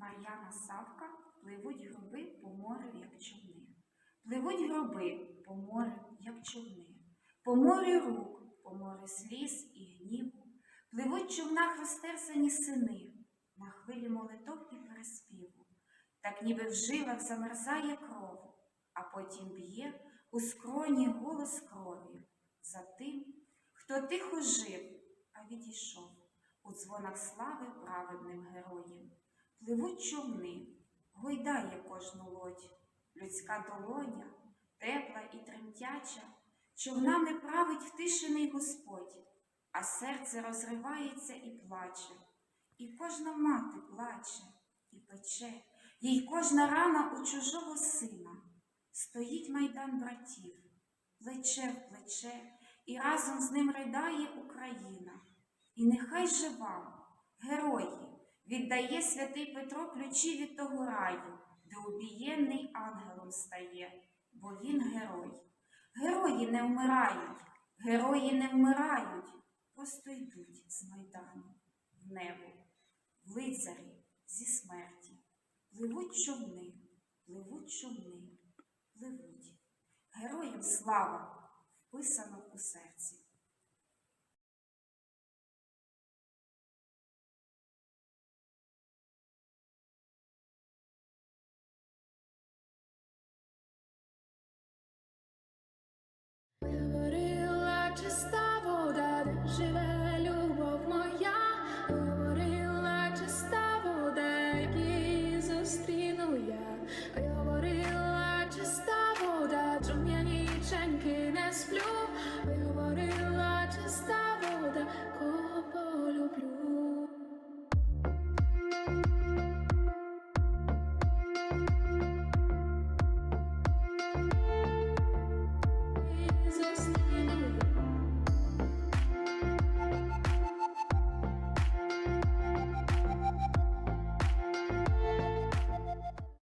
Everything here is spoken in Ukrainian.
Мар'яна Савка пливуть гроби по морю, як човни. Пливуть гроби по морю, як човни. По морю рук, по морю сліз і гніву. Пливуть в човнах розтерзані сини, на хвилі молитов і переспіву. Так ніби в жилах замерзає кров, а потім б'є у скроні голос крові за тим, хто тихо жив, а відійшов у дзвонах слави праведним героєм. Пливуть човни, гойдає кожну лодь, людська долоня, тепла і тремтяча, човнами править втишений Господь, а серце розривається і плаче, і кожна мати плаче і пече, їй кожна рана у чужого сина. Стоїть майдан братів, плече в плече, і разом з ним ридає Україна. І нехай же вам, герої, віддає святий Петро ключі від того раю, де убієнний ангелом стає, бо він герой. Герої не вмирають, герої не вмирають, просто йдуть з майдану в небо, в лицарі зі смерті. Пливуть човни, пливуть човни, пливуть. Героям слава вписано у серці. Говорила чиста вода, живе любов моя, говорила чиста вода, якій зустріну я, І зустріну